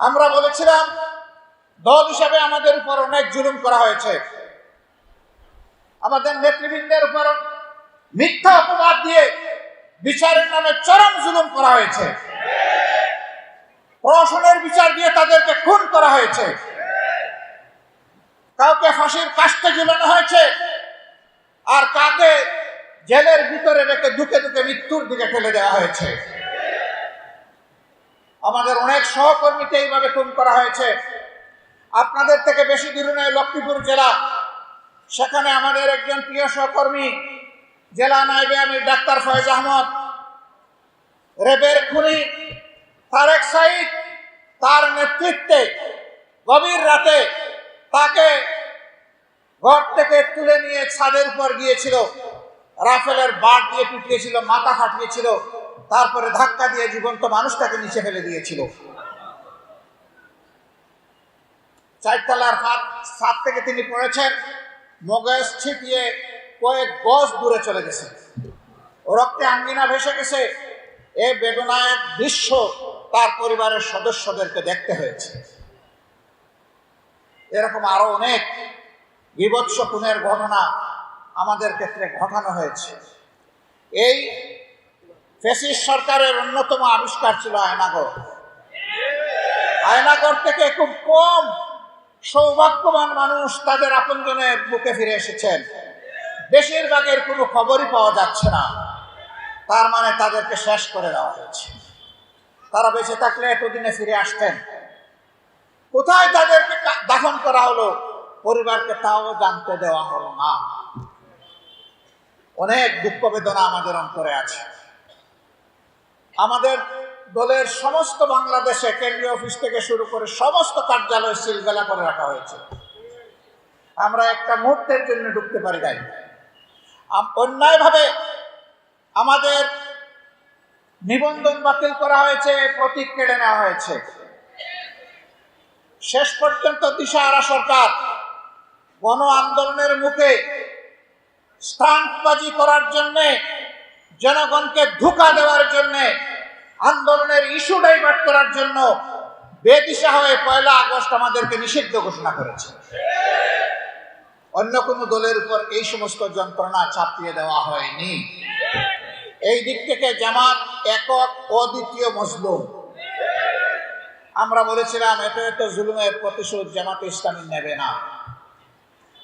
আমরা বলেছিলাম, দল হিসাবে আমাদের উপর অনেক জুলুম করা হয়েছে। আমাদের নেতৃবৃন্দের উপর মিথ্যা অপবাদ দিয়ে বিচারের নামে চরম জুলুম করা হয়েছে। প্রশাসনের বিচার দিয়ে তাদেরকে খুন করা হয়েছে। কাউকে ফাঁসির কাস্তে ঝুলানো হয়েছে আর কাকে জেলের ভিতরে রেখে দুকে দুকে মৃত্যুর দিকে ফেলে দেওয়া হয়েছে। আমাদের অনেক সহকর্মীকে এইভাবে খুন করা হয়েছে। আপনাদের থেকে বেশি দূরে নয়, লক্ষ্মীপুর জেলা। সেখানে আমাদের একজন প্রিয় সহকর্মী, জেলা নাইবে আমির ডাক্তার ফয়েজ আহমদ। রেবের খুনি তারেক সাইদ তার নেতৃত্বে গভীর রাতে তাকে ঘর থেকে তুলে নিয়ে ছাদের উপর গিয়েছিল। রাফেলের বাট দিয়ে পিটিয়েছিল, মাথা ফাটিয়েছিল। তারপরে ধাক্কা দিয়ে জীবন্ত মানুষটাকে নিচে ফেলে দিয়েছিল। চারতলার হাত সাত থেকে তিনি পড়েছেন, মগজ ছিটিয়ে কয়েক গজ দূরে চলে গেছে। রক্তে আঙ্গিনা ভেসে গেছে। এ বেদনায়ক দৃশ্য তার পরিবারের সদস্যদেরকে দেখতে হয়েছে। এরকম আরও অনেক বিভৎস খুনের ঘটনা আমাদের ক্ষেত্রে ঘটানো হয়েছে। এই ফেসিস সরকারের অন্যতম আবিষ্কার ছিল আয়নাগর। আয়নাগর থেকে খুব কম সৌভাগ্যবান মানুষ তাদের আপনজনের বুকে ফিরে এসেছেন। বেশিরভাগের কোনো খবরই পাওয়া যাচ্ছে না। তার মানে তাদেরকে শেষ করে দেওয়া হয়েছে। তারা বেঁচে থাকলে এতদিনে ফিরে আসতেন। কোথায় তাদেরকে দাফন করা হলো, পরিবারকে তাও জানতে দেওয়া হলো না। অনেক দুঃখ বেদনা আমাদের অন্তরে আছে। আমাদের দলের সমস্ত বাংলাদেশে কেন্দ্রীয় অফিস থেকে শুরু করে সমস্ত কার্যালয় সিলগালা করে রাখা হয়েছে। আমরা একটা মুহূর্তের জন্য ঢুকতে পারি নাই। অন্যায়ভাবে আমাদের নিবন্ধন বাতিল করা হয়েছে, প্রতীক কেড়ে নেওয়া হয়েছে। শেষ পর্যন্ত দিশাহারা সরকার গণ আন্দোলনের মুখে স্টান্টবাজি করার জন্য জনগণকে ধোকা দেওয়ার জন্য, আন্দোলনের ইস্যু ডাইভার্ট করার জন্য বেদিশা হয়ে পয়লা আগস্ট আমাদেরকে নিষিদ্ধ ঘোষণা করেছে। অন্য কোনো দলের উপর এই সমস্ত যন্ত্রণা চাপিয়ে দেওয়া হয়নি। এই দিক থেকে জামাত একক অদ্বিতীয় মজলুম। আমরা বলেছিলাম, এত এত জুলুমের প্রতিশোধ জামাত ইসলামী নেবে না।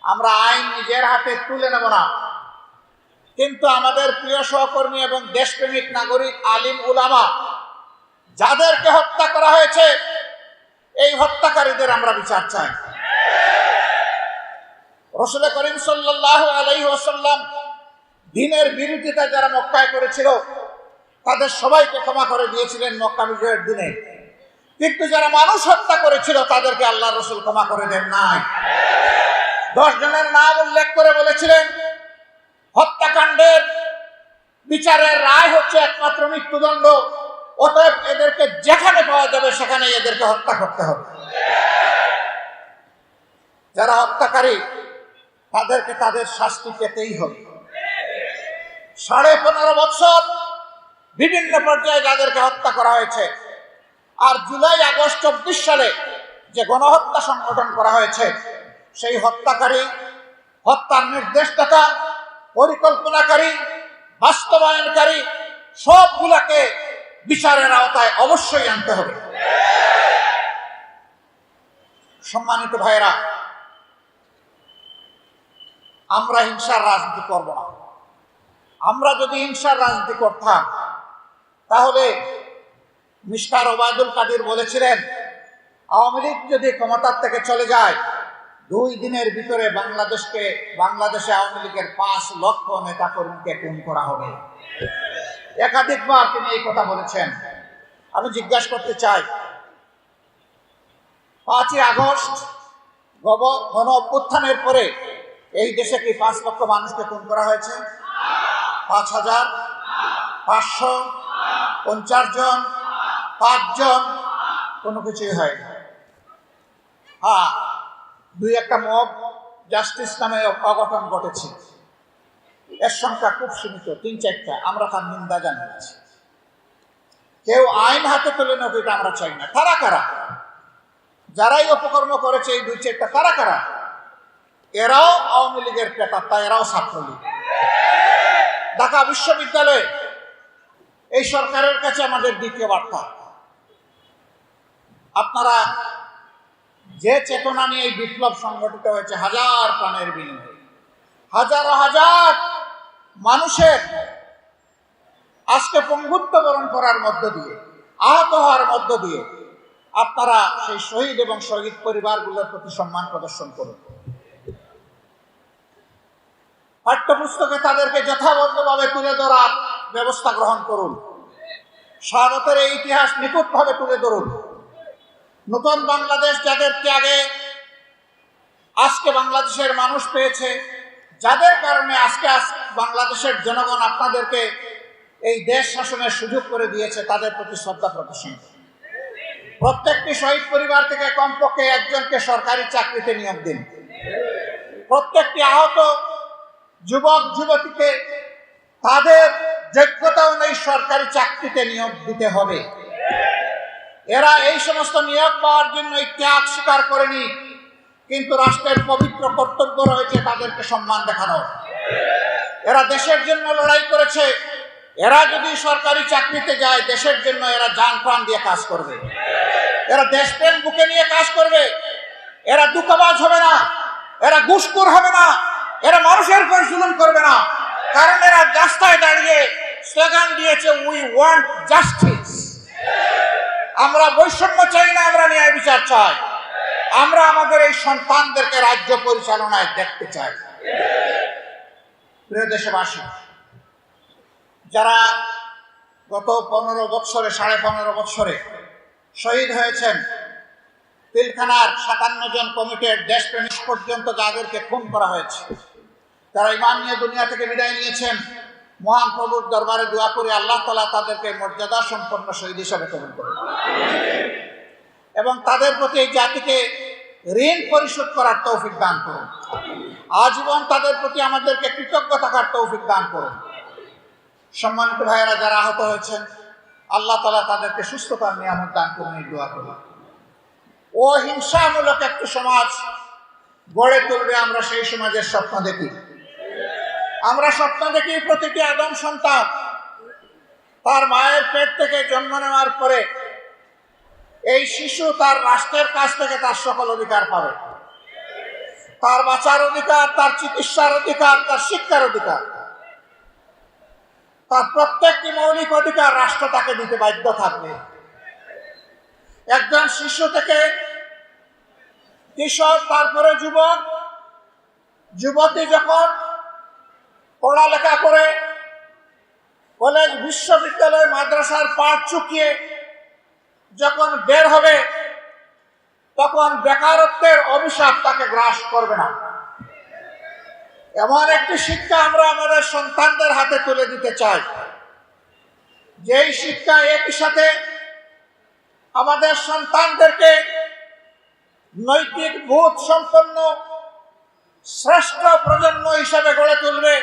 আমরা আইন নিজের হাতে তুলে নেব না। কিন্তু আমাদের প্রিয় সহকর্মী এবং দেশপ্রেমিক নাগরিক আলিম উলামা, যাদেরকে হত্যা করা হয়েছে, এই হত্যাকারীদের আমরা বিচার চাই। রসুল করিম সাল্লাহ আলাই ওসাল্লাম দিনের বিরোধিতা যারা মক্কায় করেছিল, তাদের সবাইকে ক্ষমা করে দিয়েছিলেন মক্কা বিজয়ের দিনে। কিন্তু যারা মানুষ হত্যা করেছিল, তাদেরকে আল্লাহ রসুল ক্ষমা করে দেন নাই। দশ জনের নাম উল্লেখ করে বলেছিলেন হত্যাকাণ্ডের বিচারের রায় হচ্ছে একমাত্র মৃত্যুদণ্ড। অতএব এদেরকে যেখানে পাওয়া যাবে সেখানে এদেরকে হত্যা করতে হবে। যারা হত্যাকারী, তাদেরকে তাদের শাস্তি পেতেই হবে। সাড়ে পনেরো বছর বিভিন্ন পর্যায়ে যাদেরকে হত্যা করা হয়েছে, আর জুলাই আগস্ট চব্বিশ সালে যে গণহত্যা সংগঠন করা হয়েছে, সেই হত্যাকারী, হত্যার নির্দেশদাতা, পরিকল্পনাকারী বাস্তবায়নকারী সবগুলাকে বিচারের আওতায় অবশ্যই আনতে হবে। সম্মানিত ভাইরা আমরা হিংসার রাজনীতি করব না। আমরা যদি হিংসার রাজনীতি করতাম, তাহলে মিস্টার ওবায়দুল কাদির বলেছিলেন, আওয়ামী লীগ যদি ক্ষমতার থেকে চলে যায় দুই দিনের ভিতরে বাংলাদেশকে, বাংলাদেশে আওয়ামী লীগের পাঁচ লক্ষ নেতা কর্মীকে খুন করা হবে। একাধিকবার তিনি এই কথা বলেছেন। আমি জিজ্ঞাসা করতে চাই, পাঁচই আগস্ট গণ অভ্যুত্থানের পরে এই দেশে কি পাঁচ লক্ষ মানুষকে খুন করা হয়েছে? পাঁচ হাজার, পাঁচশো, পঞ্চাশ জন, পাঁচজন, কোনো কিছুই হয়নি। হ্যাঁ দুই একটা মব জাস্টিস নামে অঘটন ঘটেছে। এর সংখ্যা খুব সীমিত, তিন চারটা। আমরা তার নিন্দা জানিয়েছি। কেউ আইন হাতে তুলে নেবে এটা আমরা চাই না। কারা কারা? যারাই অপকর্ম করেছে এই দুই চারটা, কারা কারা? এরাও আওয়ামী লীগের প্রেতাত্মা এরাও ছাত্রলীগ। ঢাকা বিশ্ববিদ্যালয়ে এই সরকারের কাছে আমাদের দ্বিতীয় বার্তা। আপনারা যে চেতনা নিয়ে এই বিপ্লব সংগঠিত হয়েছে, হাজার প্রাণের বিনিময়ে। হাজার হাজার মানুষের আজকে পঙ্গুত্ব বরণ করার মধ্য দিয়ে, আহত হওয়ার মধ্য দিয়ে আপনারা সেই শহীদ এবং শহীদ পরিবারগুলোর প্রতি সম্মান প্রদর্শন করুন। পাঠ্যপুস্তকে তাদেরকে যথাবদ্ধভাবে তুলে ধরার ব্যবস্থা গ্রহণ করুন। স্বাগতের এই ইতিহাস নিখুঁতভাবে তুলে ধরুন। নতুন বাংলাদেশ যাদের ত্যাগে আজকে বাংলাদেশের মানুষ পেয়েছে, যাদের কারণে আজকে বাংলাদেশের জনগণ আপনাদেরকে এই দেশ শাসনের সুযোগ করে দিয়েছে, তাদের প্রতি শ্রদ্ধা প্রদর্শন প্রত্যেকটি শহীদ পরিবার থেকে কমপক্ষে একজনকে সরকারি চাকরিতে নিয়োগ দিন। প্রত্যেকটি আহত যুবক, যুবতীকে তাদের যোগ্যতা অনুযায়ী সরকারি চাকরিতে নিয়োগ দিতে হবে। এরা এই সমস্ত নিয়োগ পাওয়ার জন্য ত্যাগ স্বীকার করেনি, কিন্তু রাষ্ট্রের পবিত্র কর্তব্য রয়েছে তাদেরকে সম্মান দেখানো। এরা দেশের জন্য লড়াই করেছে। এরা যদি সরকারি চাকরিতে যায়, দেশের জন্য এরা যান প্রাণ দিয়ে কাজ করবে। এরা দেশপ্রেম বুকে নিয়ে কাজ করবে। এরা দুঃখবাজ হবে না। এরা ঘুষখোর হবে না। এরা মানুষের উপর জুলুম করবে না। কারণ এরা রাস্তায় দাঁড়িয়ে স্লোগান দিয়েছে উই ওয়ান্ট জাস্টিস আমরা বৈষম্য চাই না, আমরা ন্যায় বিচার চাই। আমরা আমাদের এই সন্তানদেরকে রাজ্য পরিচালনায় দেখতে চাই। প্রিয় দেশবাসী, যারা গত পনেরো বৎসরে, সাড়ে পনেরো বৎসরে শহীদ হয়েছেন, পিলখানার সাতান্ন জন কমিটির দেশপ্রেমিক পর্যন্ত যাদেরকে খুন করা হয়েছে। তারা ইমান নিয়ে দুনিয়া থেকে বিদায় নিয়েছেন। মহান প্রভুর দরবারে দোয়া করে, আল্লাহ তালা তাদেরকে মর্যাদা সম্পন্ন শহীদ হিসাবে কবুল করেন। এবং তাদের প্রতি এই জাতিকে ঋণ পরিশোধ করার তৌফিক দান করুন। আজীবন তাদের প্রতি আমাদেরকে কৃতজ্ঞ থাকার তৌফিক দান করুন। সম্মানিত ভাইয়েরা, যারা আহত হয়েছেন, আল্লাহ তালা তাদেরকে সুস্থতার নিয়ামত দান করুন, এই দোয়া করুন। ও হিংসামূলক একটি সমাজ গড়ে তুলবে আমরা সেই সমাজের স্বপ্ন দেখি। আমরা স্বপ্ন দেখি প্রতিটি আদম সন্তান তার মায়ের পেট থেকে জন্ম নেওয়ার পরে এই শিশু তার রাষ্ট্রের কাছ থেকে তার সকল অধিকার পাবে। তার বাঁচার অধিকার, তার চিকিৎসার অধিকার, তার শিক্ষার অধিকার। তার প্রত্যেকটি মৌলিক অধিকার রাষ্ট্র তাকে দিতে বাধ্য থাকবে। একজন শিশু থেকে কিশোর তারপরে যুবক। যুবতী যখন পড়ালেখা করে কলেজ বিশ্ববিদ্যালয় মাদ্রাসার পাঠ চুকিয়ে যখন বের হবে, তখন বেকারত্বের অভিশাপ তাকে গ্রাস করবে না। এমন একটি শিক্ষা আমরা আমাদের সন্তানদের হাতে তুলে দিতে চাই। যেই শিক্ষা একই সাথে আমাদের সন্তানদেরকে নৈতিক বোধ সম্পন্ন শ্রেষ্ঠ প্রজন্ম হিসেবে গড়ে তুলবে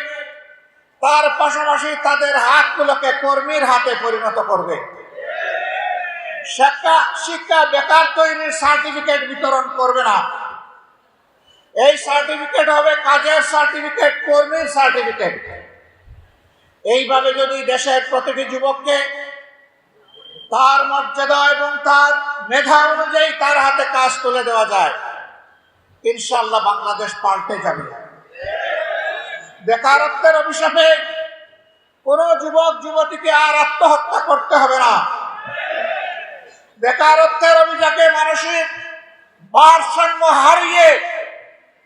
তার পাশাপাশি তাদের হাতগুলোকে কর্মীর হাতে পরিণত করবে। শিক্ষা শিক্ষা বেকার তৈরির সার্টিফিকেট বিতরণ করবে না। এই সার্টিফিকেট হবে কাজের সার্টিফিকেট, কর্মীর সার্টিফিকেট। এইভাবে যদি দেশের প্রতিটি যুবককে তার মর্যাদা এবং তার মেধা অনুযায়ী তার হাতে কাজ তুলে দেওয়া যায় ইনশাল্লাহ বাংলাদেশ পাল্টে যাবে। বেকারত্বের অভিশাপে কোনো যুবক, যুবতীকে আর আত্মহত্যা করতে হবে না। বেকারত্বের অভিযোগে মানসিক ভারসাম্য হারিয়ে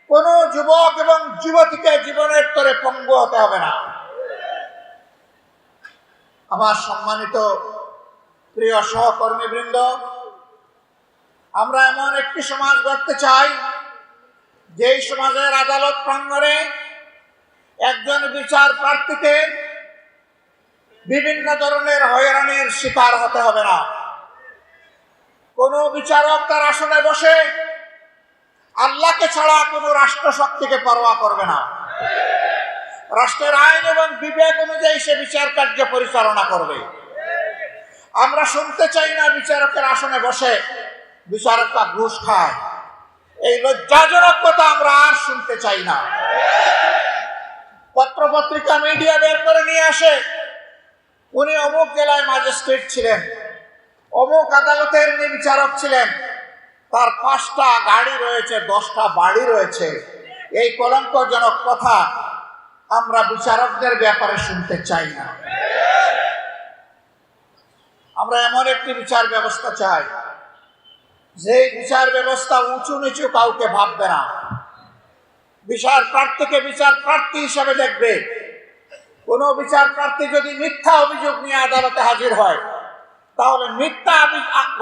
কোনো যুবক এবং যুবতীকে জীবনের তরে পঙ্গু হতে হবে না। আমার সম্মানিত প্রিয় সহকর্মীবৃন্দ, আমরা এমন একটি সমাজ গড়তে চাই, যেই সমাজের আদালত প্রাঙ্গণে একজন বিচার প্রার্থীকে বিভিন্ন ধরনের হয়রানির শিকার হতে হবে না। কোন বিচারক তার আসনে বসে আল্লাহকে ছাড়া কোনো রাষ্ট্র শক্তিকে পরোয়া করবে না। রাষ্ট্রের আইন এবং বিবেক অনুযায়ী সে বিচার কার্য পরিচালনা করবে। আমরা শুনতে চাই না বিচারকের আসনে বসে বিচারকরা ঘুষ খায়। এই লজ্জাজনক কথা আমরা আর শুনতে চাই না। পত্র পত্রিকা মিডিয়া বের করে নিয়ে আসে। উনি অমুক জেলায় ম্যাজিস্ট্রেট ছিলেন, অমুক আদালতের বিচারক ছিলেন। তার পাঁচটা গাড়ি রয়েছে, দশটা বাড়ি রয়েছে। এই কলঙ্কজনক কথা আমরা বিচারকদের ব্যাপারে শুনতে চাই না। আমরা এমন একটি বিচার ব্যবস্থা চাই যে বিচার ব্যবস্থা উঁচু নিচু কাউকে ভাববে না। বিচার প্রার্থীকে বিচার প্রার্থী হিসাবে দেখবে। কোন বিচার প্রার্থী যদি মিথ্যা অভিযোগ নিয়ে আদালতে হাজির হয়, তাহলে মিথ্যা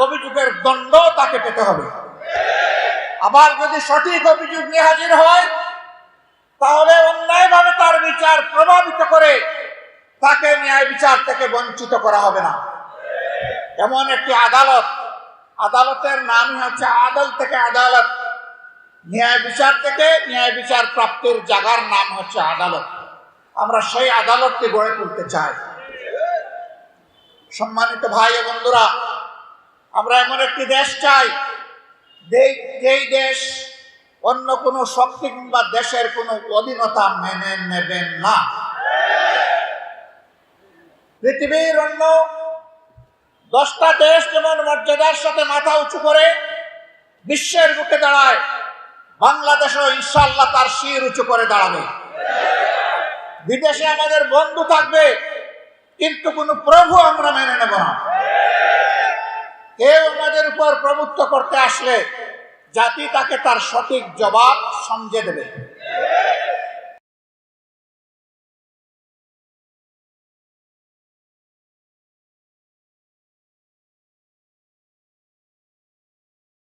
অভিযোগের দণ্ড তাকে পেতে হবে। আবার যদি সঠিক অভিযোগ নিয়ে হাজির হয়, তাহলে অন্যায়ভাবে তার বিচার প্রভাবিত করে তাকে ন্যায় বিচার থেকে বঞ্চিত করা হবে না। এমন একটি আদালত, আদালতের নামই হচ্ছে আদাল থেকে আদালত। ন্যায় বিচার থেকে ন্যায় বিচার প্রাপ্তির জায়গার নাম হচ্ছে আদালত। আমরা সেই আদালতকে গড়ে তুলতে চাই। সম্মানিত ভাই বন্ধুরা, আমরা এমন একটি দেশ চাই, যেই দেশ অন্য কোনো শক্তি কিংবা দেশের কোনো অধীনতা মেনে নেবেন না। পৃথিবীর অন্য দশটা দেশ যেমন মর্যাদার সাথে মাথা উঁচু করে বিশ্বের বুকে দাঁড়ায়। বাংলাদেশও ইনশাল্লাহ তার শির উঁচু করে দাঁড়াবে। বিদেশে আমাদের বন্ধু থাকবে, কিন্তু কোনো প্রভু আমরা মেনে নেব না। কেউ আমাদের উপর প্রভুত্ব করতে আসলে জাতি তাকে তার সঠিক জবাব সমঝে দেবে।